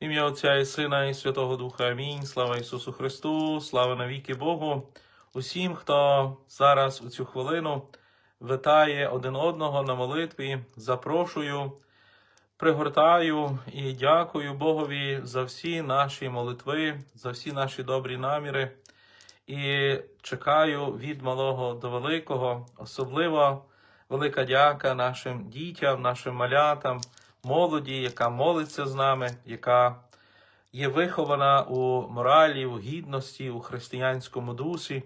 Ім'я Отця і Сина, і Святого Духа. Амінь. Слава Ісусу Христу, слава навіки Богу. Усім, хто зараз у цю хвилину витає один одного на молитві, запрошую, пригортаю і дякую Богові за всі наші молитви, за всі наші добрі наміри. І чекаю від малого до великого, особливо велика дяка нашим дітям, нашим малятам, молоді, яка молиться з нами, яка є вихована у моралі, у гідності, у християнському дусі.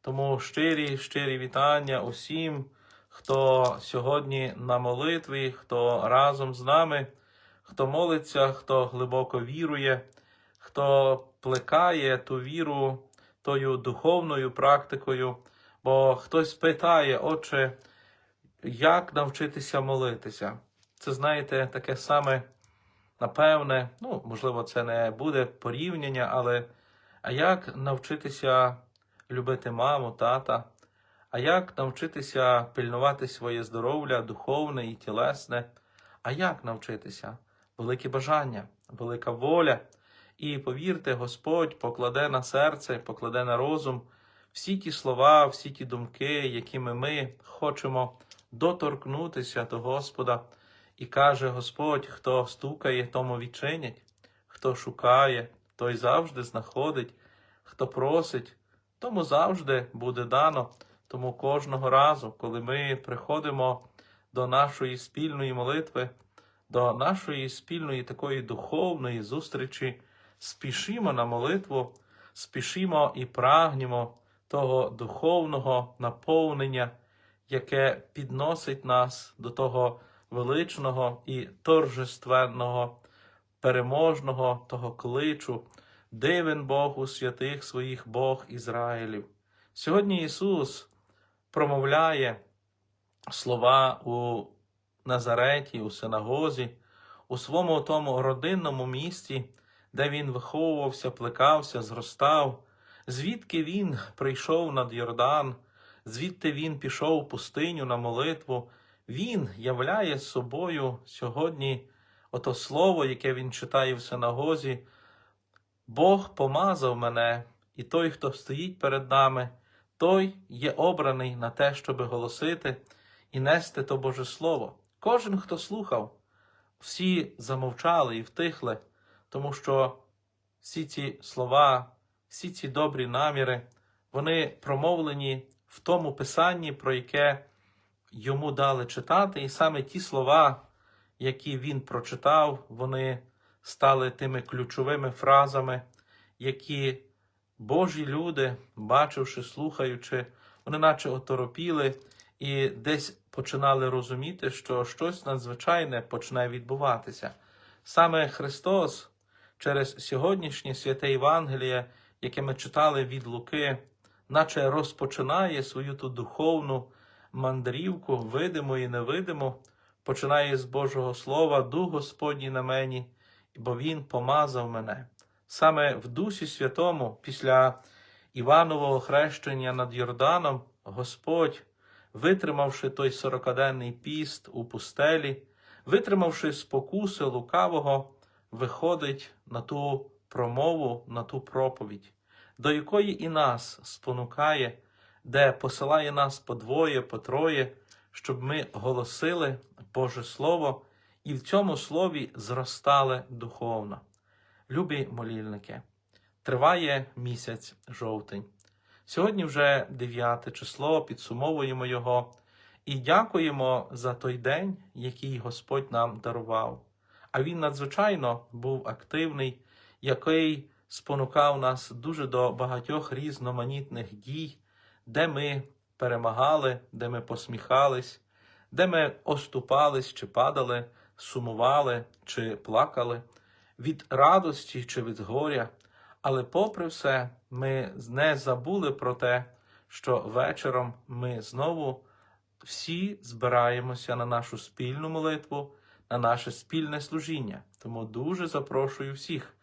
Тому щирі, щирі вітання усім, хто сьогодні на молитві, хто разом з нами, хто молиться, хто глибоко вірує, хто плекає ту віру тою духовною практикою. Бо хтось питає, отче, як навчитися молитися? Це, знаєте, таке саме, напевне, ну, можливо, це не буде порівняння, але а як навчитися любити маму, тата? А як навчитися пильнувати своє здоров'я, духовне і тілесне? А як навчитися? Велике бажання, велика воля. І повірте, Господь покладе на серце, покладе на розум всі ті слова, всі ті думки, якими ми хочемо доторкнутися до Господа. І каже Господь, хто стукає, тому відчинять, хто шукає, той завжди знаходить, хто просить, тому завжди буде дано. Тому кожного разу, коли ми приходимо до нашої спільної молитви, до нашої спільної такої духовної зустрічі, спішимо на молитву, спішимо і прагнемо того духовного наповнення, яке підносить нас до того величного і торжественного, переможного того кличу, дивен Бог у святих своїх Бог Ізраїлів. Сьогодні Ісус промовляє слова у Назареті, у синагозі, у своєму тому родинному місті, де він виховувався, плекався, зростав, звідки він прийшов над Йордан, звідти він пішов в пустиню на молитву. Він являє собою сьогодні ото слово, яке він читає в синагозі. Бог помазав мене, і той, хто стоїть перед нами, той є обраний на те, щоби голосити і нести то Боже Слово. Кожен, хто слухав, всі замовчали і втихли, тому що всі ці слова, всі ці добрі наміри, вони промовлені в тому писанні, про яке йому дали читати, і саме ті слова, які він прочитав, вони стали тими ключовими фразами, які Божі люди, бачивши, слухаючи, вони наче оторопіли і десь починали розуміти, що щось надзвичайне почне відбуватися. Саме Христос через сьогоднішнє святе Євангеліє, яке ми читали від Луки, наче розпочинає свою ту духовну мандрівку, видиму і невидиму, починає з Божого Слова, Дух Господній на мені, бо Він помазав мене. Саме в Дусі Святому, після Іванового хрещення над Йорданом, Господь, витримавши той сорокаденний піст у пустелі, витримавши спокуси лукавого, виходить на ту промову, на ту проповідь, до якої і нас спонукає, де посилає нас по двоє, по троє, щоб ми голосили Боже Слово і в цьому слові зростали духовно. Любі молільники, триває місяць жовтень. Сьогодні вже 9 число, підсумовуємо його і дякуємо за той день, який Господь нам дарував. А він надзвичайно був активний, який спонукав нас дуже до багатьох різноманітних дій, де ми перемагали, де ми посміхались, де ми оступались чи падали, сумували чи плакали від радості чи від горя. Але, попри все, ми не забули про те, що вечором ми знову всі збираємося на нашу спільну молитву, на наше спільне служіння. Тому дуже запрошую всіх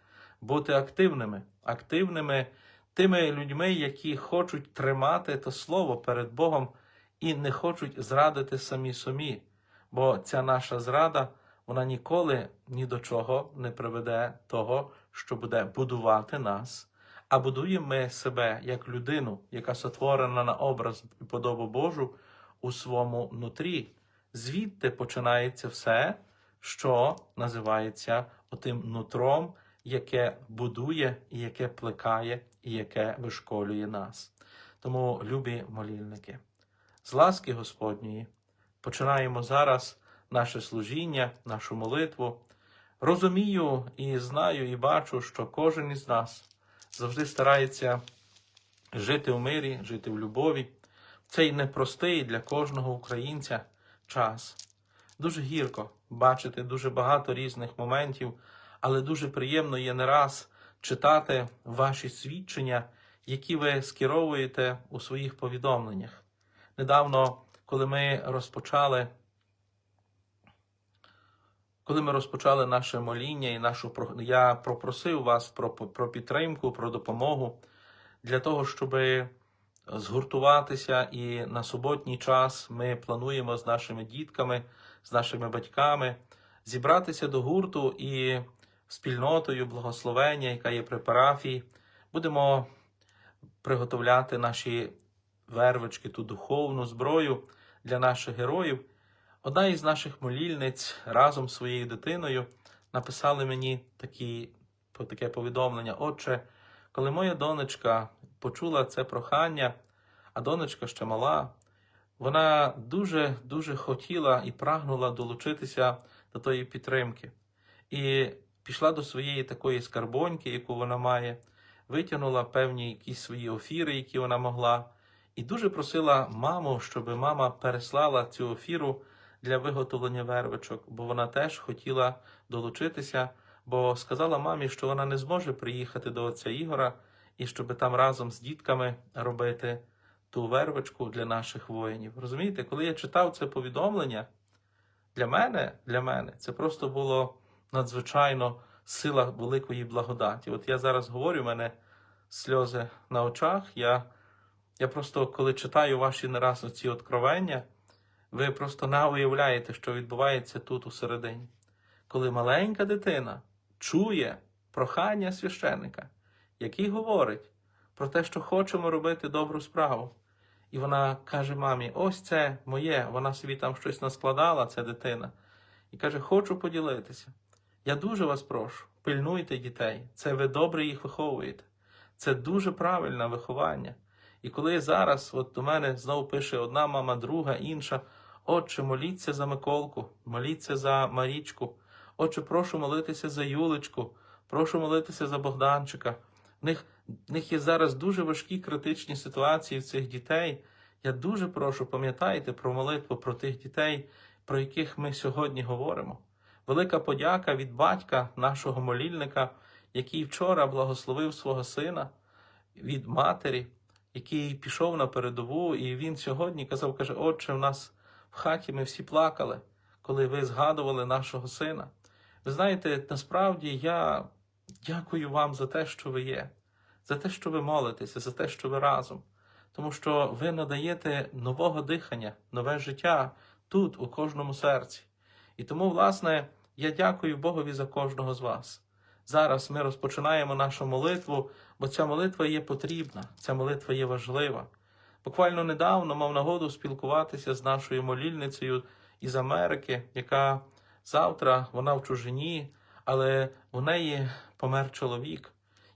бути активними, активними тими людьми, які хочуть тримати то слово перед Богом і не хочуть зрадити самі собі. Бо ця наша зрада вона ніколи ні до чого не приведе того, що буде будувати нас. А будуємо ми себе як людину, яка сотворена на образ і подобу Божу у своєму нутрі. Звідти починається все, що називається отим нутром, яке будує, і яке плекає, і яке вишколює нас. Тому, любі молільники, з ласки Господньої починаємо зараз наше служіння, нашу молитву. Розумію і знаю, і бачу, що кожен із нас завжди старається жити в мирі, жити в любові. Цей непростий для кожного українця час. Дуже гірко бачити дуже багато різних моментів, але дуже приємно є не раз читати ваші свідчення, які ви скеровуєте у своїх повідомленнях. Недавно, коли ми розпочали коли ми розпочали наше моління і нашу я попросив вас про, про підтримку, про допомогу для того, щоб згуртуватися і на суботній час ми плануємо з нашими дітками, з нашими батьками зібратися до гурту і спільнотою благословення, яка є при парафії, будемо приготовляти наші вервички, ту духовну зброю для наших героїв. Одна із наших молільниць разом з своєю дитиною написали мені такі, таке повідомлення: Отче, коли моя донечка почула це прохання, а донечка ще мала, вона дуже дуже хотіла і прагнула долучитися до тої підтримки. І пішла до своєї такої скарбоньки, яку вона має, витягнула певні якісь свої офіри, які вона могла, і дуже просила маму, щоб мама переслала цю офіру для виготовлення вервичок, бо вона теж хотіла долучитися, бо сказала мамі, що вона не зможе приїхати до отця Ігора і щоб там разом з дітками робити ту вервичку для наших воїнів. Розумієте, коли я читав це повідомлення, для мене, для мене це просто було надзвичайно сила великої благодаті. От я зараз говорю, в мене сльози на очах. Я, я просто, коли читаю ваші не раз ці откровення, ви просто не уявляєте, що відбувається тут усередині. Коли маленька дитина чує прохання священника, який говорить про те, що хочемо робити добру справу. І вона каже мамі: ось це моє, вона собі там щось наскладала, ця дитина, і каже: Хочу поділитися. Я дуже вас прошу, пильнуйте дітей, це ви добре їх виховуєте. Це дуже правильне виховання. І коли зараз, от до мене знову пише одна мама, друга, інша, Отче, моліться за Миколку, моліться за Марічку. Отче, прошу молитися за Юлечку, прошу молитися за Богданчика. В них, в них є зараз дуже важкі критичні ситуації в цих дітей. Я дуже прошу, пам'ятайте про молитву про тих дітей, про яких ми сьогодні говоримо. Велика подяка від батька, нашого молільника, який вчора благословив свого сина, від матері, який пішов на передову, і він сьогодні казав: каже, Отче, в нас в хаті ми всі плакали, коли ви згадували нашого сина. Ви знаєте, насправді я дякую вам за те, що ви є, за те, що ви молитеся, за те, що ви разом. Тому що ви надаєте нового дихання, нове життя тут, у кожному серці. І тому, власне, я дякую Богові за кожного з вас. Зараз ми розпочинаємо нашу молитву, бо ця молитва є потрібна, ця молитва є важлива. Буквально недавно мав нагоду спілкуватися з нашою молільницею із Америки, яка завтра вона в чужині, але у неї помер чоловік.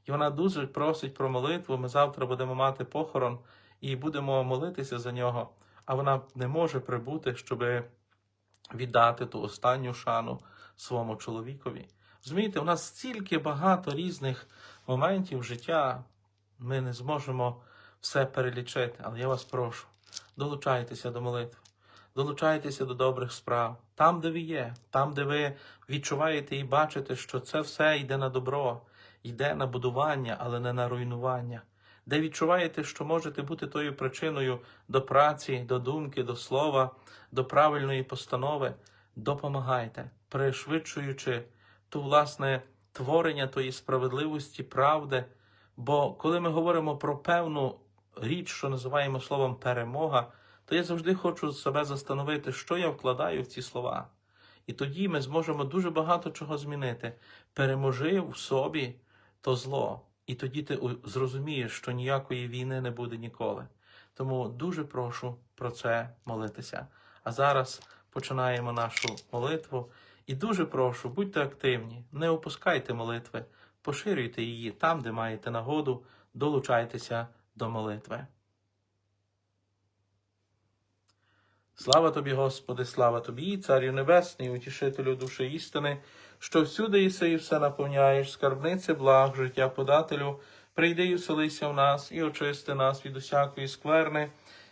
І вона дуже просить про молитву. Ми завтра будемо мати похорон і будемо молитися за нього. А вона не може прибути, щоб віддати ту останню шану своєму чоловікові. Розумієте, у нас стільки багато різних моментів життя, ми не зможемо все перелічити, але я вас прошу, долучайтеся до молитви, долучайтеся до добрих справ, там, де ви є, там, де ви відчуваєте і бачите, що це все йде на добро, йде на будування, але не на руйнування. Де відчуваєте, що можете бути тою причиною до праці, до думки, до слова, до правильної постанови, допомагайте, пришвидшуючи ту власне творення тої справедливості, правди. Бо коли ми говоримо про певну річ, що називаємо словом перемога, то я завжди хочу себе застановити, що я вкладаю в ці слова. І тоді ми зможемо дуже багато чого змінити. Переможи в собі то зло, і тоді ти зрозумієш, що ніякої війни не буде ніколи. Тому дуже прошу про це молитися. А зараз починаємо нашу молитву. І дуже прошу, будьте активні, не опускайте молитви, поширюйте її там, де маєте нагоду, долучайтеся до молитви. Слава тобі, Господи, слава тобі, Царю Небесний, утішителю душі істини, що всюди єси і все наповняєш, скарбниці благ, життя подателю, прийди і вселися в нас, і очисти нас від усякої скверни,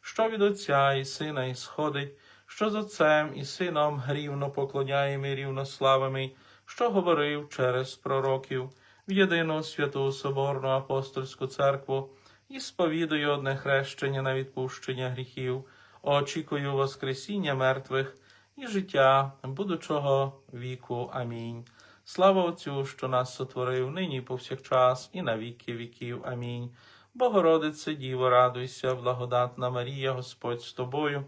що від Отця і Сина ісходить, що з Отцем і Сином рівно поклоняємо і рівно славими, що говорив через пророків, в єдину святу Соборну апостольську церкву, і сповідую одне хрещення на відпущення гріхів очікую Воскресіння мертвих і життя будучого віку. Амінь. Слава Отцю, що нас сотворив нині повсякчас, і на віки віків. Амінь. Богородице, Діво, радуйся, благодатна Марія, Господь з тобою,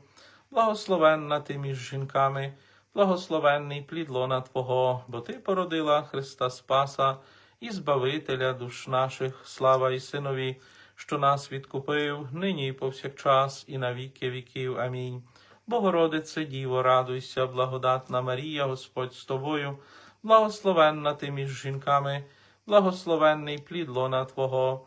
благословенна ти між жінками, благословенний плід лона Твого, бо Ти породила Христа Спаса і Збавителя душ наших, слава і Синові що нас відкупив, нині і повсякчас, і на віки віків. Амінь. Богородице, Діво, радуйся, благодатна Марія, Господь з тобою, благословенна ти між жінками, благословенний плід лона Твого,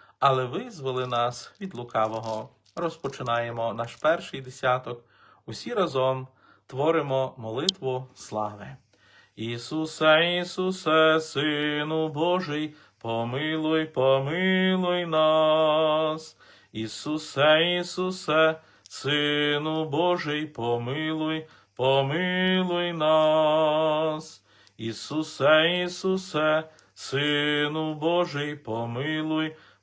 але визволи нас від лукавого. Розпочинаємо наш перший десяток. Усі разом творимо молитву слави. Ісусе, Ісусе, Сину Божий, помилуй, помилуй нас. Ісусе, Ісусе, Сину Божий, помилуй, помилуй нас. Ісусе, Ісусе, Сину Божий, помилуй,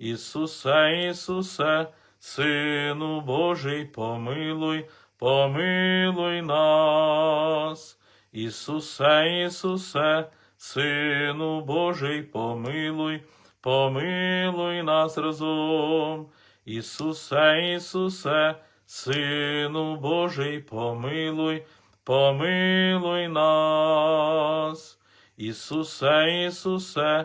Ісусе, Ісусе, Сину Божий, помилуй, помилуй нас. Ісусе, Ісусе, Сину Божий, помилуй, помилуй нас разом. Ісусе, Ісусе, Сину Божий, помилуй, помилуй нас. Ісусе, Ісусе,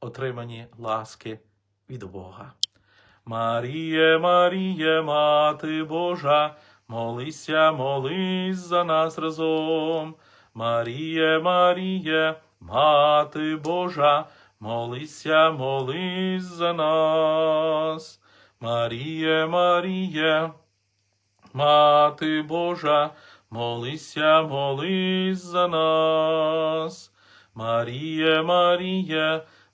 отримані ласки від Бога. Маріє, Маріє, Мати Божа, молися, молись за нас разом. Маріє, Маріє, Мати Божа, молися, молись за нас. Маріє, Маріє, Мати Божа, молися, молись за нас. Маріє, Маріє,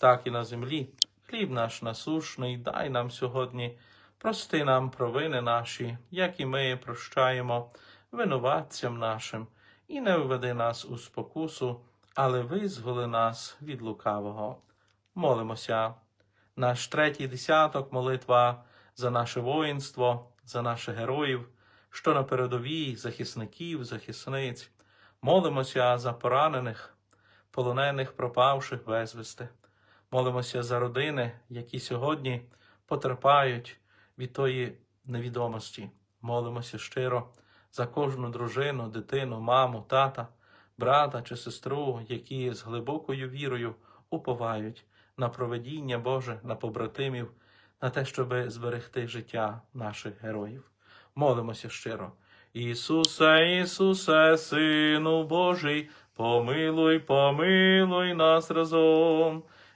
так і на землі. Хліб наш насушний, дай нам сьогодні, прости нам провини наші, як і ми прощаємо винуватцям нашим, і не введи нас у спокусу, але визволи нас від лукавого. Молимося. Наш третій десяток молитва за наше воїнство, за наших героїв, що на передовій, захисників, захисниць. Молимося за поранених, полонених, пропавших безвісти. Молимося за родини, які сьогодні потерпають від тої невідомості. Молимося щиро за кожну дружину, дитину, маму, тата, брата чи сестру, які з глибокою вірою уповають на проведіння Боже, на побратимів, на те, щоб зберегти життя наших героїв. Молимося щиро. Ісусе, Ісусе, Сину Божий, помилуй, помилуй нас разом.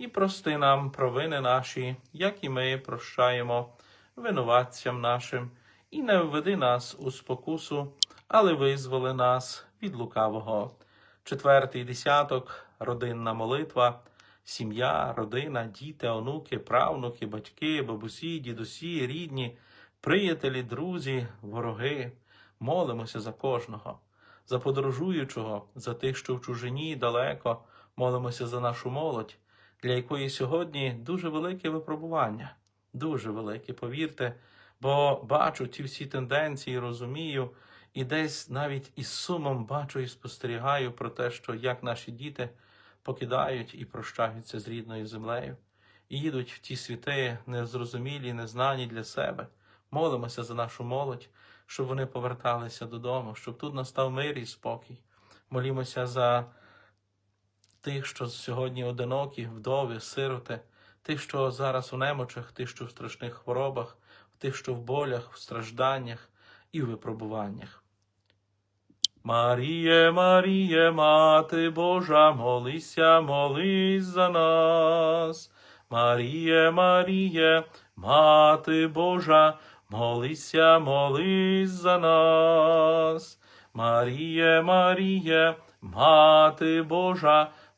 і прости нам провини наші, як і ми прощаємо винуватцям нашим, і не введи нас у спокусу, але визволи нас від лукавого. Четвертий десяток родинна молитва, сім'я, родина, діти, онуки, правнуки, батьки, бабусі, дідусі, рідні, приятелі, друзі, вороги. Молимося за кожного за подорожуючого, за тих, що в чужині далеко, молимося за нашу молодь, для якої сьогодні дуже велике випробування, дуже велике, повірте, бо бачу ті всі тенденції, розумію, і десь навіть із сумом бачу і спостерігаю про те, що як наші діти покидають і прощаються з рідною землею, і їдуть в ті світи незрозумілі, незнані для себе. Молимося за нашу молодь, щоб вони поверталися додому, щоб тут настав мир і спокій. Молімося за тих, що сьогодні одинокі, вдови, сироти, тих, що зараз у немочах, тих, що в страшних хворобах, тих, що в болях, в стражданнях і в випробуваннях. Маріє, Маріє, Мати Божа, молися, молись за нас. Маріє, Маріє, Мати Божа, молися, молись за нас. Маріє, Маріє, Мати Божа,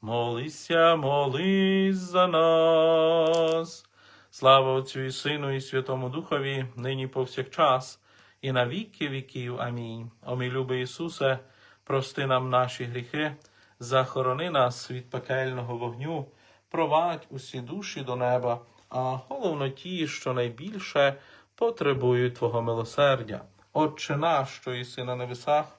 молися, молись за нас. Слава Отцю і Сину, і Святому Духові, нині повсякчас, і на віки віків. Амінь. О мій любий Ісусе, прости нам наші гріхи, захорони нас від пекельного вогню, провадь усі душі до неба, а головно ті, що найбільше потребують Твого милосердя. Отче наш, що єси на небесах,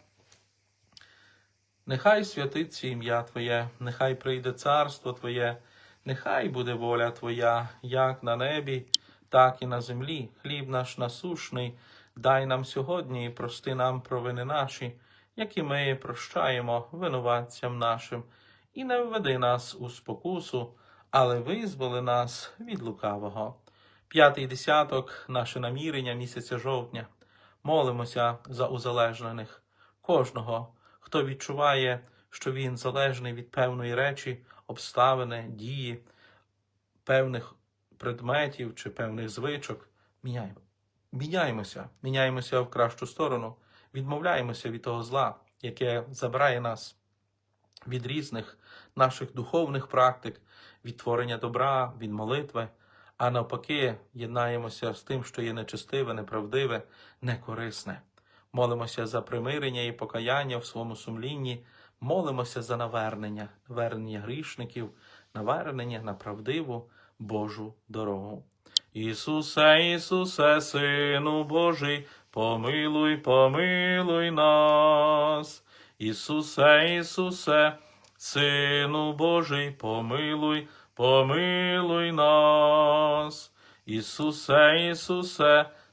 нехай святиться ім'я Твоє, нехай прийде царство Твоє, нехай буде воля Твоя, як на небі, так і на землі. Хліб наш насушний, дай нам сьогодні і прости нам провини наші, які ми прощаємо винуватцям нашим, і не введи нас у спокусу, але визволи нас від лукавого. П'ятий десяток, наше намірення місяця жовтня. Молимося за узалежнених, кожного, хто відчуває, що він залежний від певної речі, обставини, дії, певних предметів чи певних звичок. Міняємо. Міняємося, міняємося в кращу сторону, відмовляємося від того зла, яке забирає нас від різних наших духовних практик, від творення добра, від молитви, а навпаки, єднаємося з тим, що є нечестиве, неправдиве, некорисне. Молимося за примирення і покаяння в своєму сумлінні, молимося за навернення, навернення грішників, навернення на правдиву Божу дорогу. Ісусе, Ісусе, Сину Божий, помилуй, помилуй нас. Ісусе, Ісусе, Сину Божий, помилуй, помилуй нас. Ісусе, Ісусе,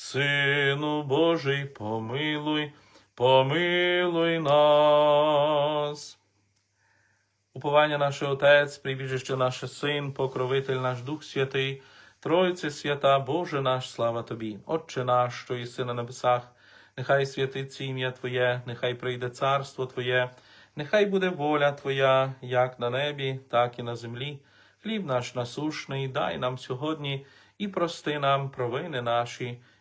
Сину Божий, помилуй, помилуй нас. Уповання наше Отець, прибіжище наше Син, покровитель наш Дух Святий, Тройце свята, Боже наш, слава Тобі, Отче наш, що єси на небесах, нехай святиться ім'я Твоє, нехай прийде царство Твоє, нехай буде воля Твоя, як на небі, так і на землі. Хліб наш насушний, дай нам сьогодні і прости нам провини наші,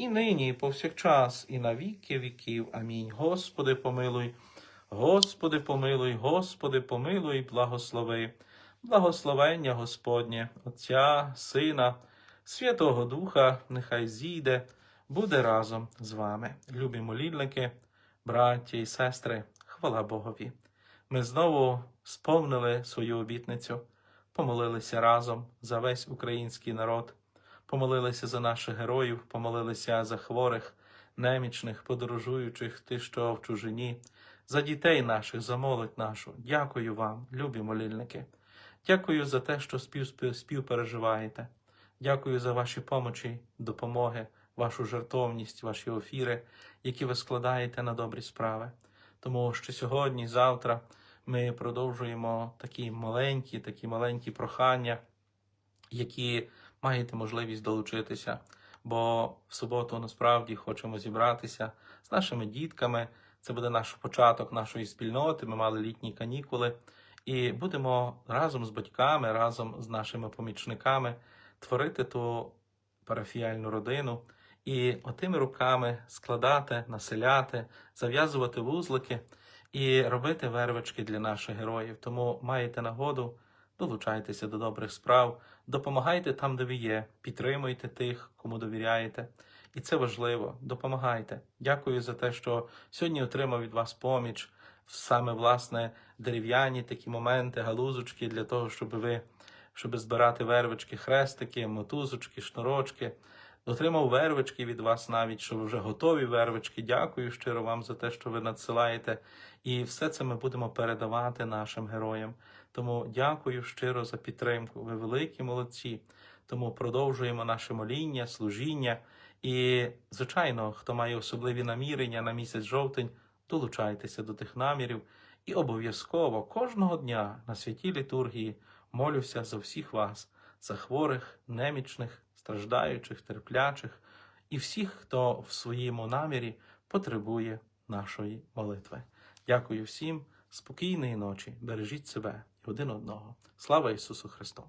і нині, і повсякчас, і на віки віків. Амінь. Господи, помилуй, Господи, помилуй, Господи, помилуй, благослови. Благословення Господнє, Отця, Сина, Святого Духа, нехай зійде, буде разом з вами. Любі молільники, браття і сестри, хвала Богові. Ми знову сповнили свою обітницю, помолилися разом за весь український народ, помолилися за наших героїв, помолилися за хворих, немічних, подорожуючих, тих, що в чужині, за дітей наших, за молодь нашу. Дякую вам, любі молільники. Дякую за те, що спів, спів, співпереживаєте. Дякую за ваші помочі, допомоги, вашу жертовність, ваші офіри, які ви складаєте на добрі справи. Тому що сьогодні, завтра ми продовжуємо такі маленькі, такі маленькі прохання, які маєте можливість долучитися. Бо в суботу насправді хочемо зібратися з нашими дітками. Це буде наш початок нашої спільноти. Ми мали літні канікули. І будемо разом з батьками, разом з нашими помічниками творити ту парафіяльну родину і отими руками складати, населяти, зав'язувати вузлики і робити вервички для наших героїв. Тому маєте нагоду, долучайтеся до добрих справ, допомагайте там, де ви є, підтримуйте тих, кому довіряєте. І це важливо. Допомагайте. Дякую за те, що сьогодні отримав від вас поміч саме власне дерев'яні такі моменти, галузочки для того, щоб ви щоб збирати вервички, хрестики, мотузочки, шнурочки. Отримав вервички від вас навіть, що ви вже готові вервички. Дякую щиро вам за те, що ви надсилаєте. І все це ми будемо передавати нашим героям. Тому дякую щиро за підтримку. Ви великі молодці. Тому продовжуємо наше моління, служіння. І, звичайно, хто має особливі намірення на місяць жовтень, долучайтеся до тих намірів і обов'язково кожного дня на святій літургії молюся за всіх вас, за хворих, немічних, страждаючих, терплячих і всіх, хто в своєму намірі потребує нашої молитви. Дякую всім, спокійної ночі, бережіть себе один одного. Слава Ісусу Христу!